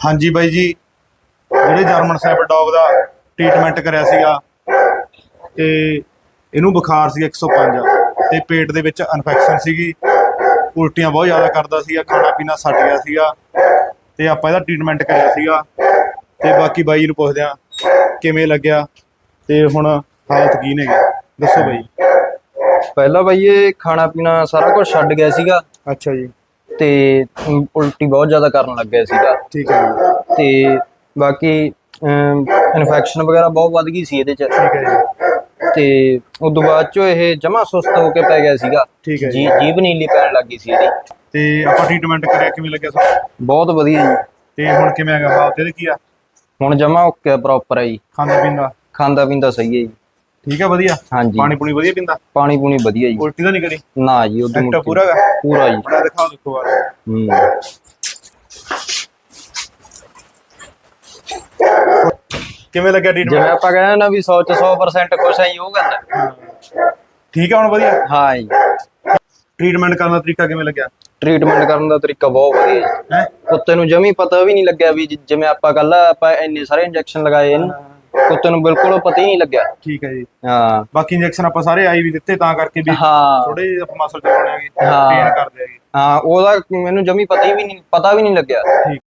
ਹਾਂਜੀ ਬਾਈ ਜੀ ਜਿਹੜੇ ਜਰਮਨ ਸ਼ੈਫਰਡ ਡੌਗ ਦਾ ਟ੍ਰੀਟਮੈਂਟ ਕਰਿਆ ਸੀਗਾ ਤੇ ਇਹਨੂੰ ਬੁਖਾਰ ਸੀ 105 ਤੇ ਪੇਟ ਦੇ ਵਿੱਚ ਇਨਫੈਕਸ਼ਨ ਸੀਗੀ ਉਲਟੀਆਂ ਬਹੁਤ ਜ਼ਿਆਦਾ ਕਰਦਾ ਸੀਗਾ ਖਾਣਾ ਪੀਣਾ ਛੱਡ ਗਿਆ ਸੀਗਾ ਤੇ ਆਪਾਂ ਇਹਦਾ ਟ੍ਰੀਟਮੈਂਟ ਕਰਿਆ ਸੀਗਾ ਤੇ ਬਾਕੀ ਬਾਈ ਨੂੰ ਪੁੱਛਦੇ ਆ ਕਿਵੇਂ ਲੱਗਿਆ ਤੇ ਹੁਣ ਹਾਲਤ ਕੀ ਨੇਗੇ ਦੱਸੋ ਬਾਈ ਪਹਿਲਾਂ ਬਈ ਇਹ ਖਾਣਾ ਪੀਣਾ ਸਾਰਾ ਕੁਝ ਛੱਡ ਗਿਆ ਸੀਗਾ। ਅੱਛਾ ਜੀ। ਤੇ ਉਲਟੀ ਬਹੁਤ ਜ਼ਿਆਦਾ ਕਰਨ ਲੱਗ ਗਿਆ ਸੀਗਾ। ਠੀਕ ਹੈ ਤੇ ਬਾਕੀ ਇਨਫੈਕਸ਼ਨ ਵਗੈਰਾ ਬਹੁਤ ਵੱਧ ਗਈ ਸੀ ਇਹਦੇ ਚ। ਠੀਕ ਹੈ ਤੇ ਉਸ ਤੋਂ ਬਾਅਦ ਚੋਂ ਇਹ ਜਮਾ ਸੁਸਤ ਹੋ ਕੇ ਪੈ ਗਿਆ ਸੀਗਾ। ਠੀਕ ਹੈ ਜੀ। ਜੀ ਜੀਭ ਨੀਲੀ ਪੈਣ ਲੱਗ ਸੀ ਇਹਦੀ। ਤੇ ਆਪਾਂ ਟ੍ਰੀਟਮੈਂਟ ਕਰਿਆ ਕਿਵੇਂ ਲੱਗਿਆ ਤੁਹਾਨੂੰ ਬਹੁਤ ਵਧੀਆ ਜੀ। ਤੇ ਹੁਣ ਕਿਵੇਂ ਹੈਗਾ ਹਾਲਤ ਇਹਦੇ ਕੀ ਆ? ਹੁਣ ਜਮਾ ਓਕੇ ਪ੍ਰੋਪਰ ਹੈ ਜੀ। ਖਾਂਦਾ ਪੀਂਦਾ ਖਾਂਦਾ ਪੀਂਦਾ ਸਹੀ ਹੈ ਜੀ। ਠੀਕ ਹੈ ਵਧੀਆ? ਹਾਂਜੀ। ਪਾਣੀ ਪੂਣੀ ਵਧੀਆ ਪੀਂਦਾ? ਪਾਣੀ ਪੂਣੀ ਵਧੀਆ ਜੀ। ਉਲਟੀ ਤਾਂ ਨਹੀਂ ਕਰੀ? ਨਾ ਜੀ ਉਦੋਂ ਐਕਟਾ ਪੂਰਾ ਪੂਰਾ ਜੀ। ਬੜਾ ਦਿਖਾਓ ਦੇਖੋ ਵਾਰ ਹੂੰ। ਕਿਵੇਂ ਲੱਗਿਆ ਜਿਵੇਂ ਟ੍ਰੀਟਮੈਂਟ ਆਪਾਂ ਕਹਿੰਦੇ ਨਾ ਵੀ 100 ਚ 100% ਕੁਛ ਹੈ ਉਹ ਹੈ। ਠੀਕ ਹੈ ਹੁਣ ਵਧੀਆ? ਹਾਂ ਜੀ। ਟ੍ਰੀਟਮੈਂਟ ਕਰਨ ਦਾ ਤਰੀਕਾ ਕਿਵੇਂ ਲੱਗਿਆ? ਟ੍ਰੀਟਮੈਂਟ ਕਰਨ ਦਾ ਤਰੀਕਾ ਬਹੁਤ ਵਧੀਆ ਹੈ? ਕੁੱਤੇ ਨੂੰ ਜਮੀ ਪਤਾ ਵੀ ਨਹੀਂ ਲੱਗਿਆ ਵੀ ਜਿਵੇਂ ਆਪਾਂ ਕੱਲ ਆਪਾਂ ਇੰਨੇ ਸਾਰੇ ਇੰਜੈਕਸ਼ਨ ਲਗਾਏ ਇਹਨੂੰ। ਕੁੱਤੇ ਨੂੰ ਬਿਲਕੁਲ ਪਤਾ ਹੀ ਨਹੀਂ ਲੱਗਿਆ। ਠੀਕ ਹੈ ਜੀ। ਹਾਂ। ਬਾਕੀ ਇੰਜੈਕਸ਼ਨ ਆਪਾਂ ਸਾਰੇ ਆਈ ਵੀ ਦਿੱਤੇ ਤਾਂ ਕਰਕੇ ਵੀ ਹਾਂ। ਥੋੜੇ ਜਿਹੇ ਆਪਾਂ ਮਸਲ ਚਲਾਉਣੇ ਆਗੇ। ਪੇਨ ਕਰਦੇ ਆਗੇ ਹਾਂ ਉਹਦਾ ਮੈਨੂੰ ਜਮੀ ਪਤਾ ਹੀ ਵੀ ਨਹੀਂ ਪਤਾ ਵੀ ਨਹੀਂ ਲੱਗਿਆ। ਠੀਕ।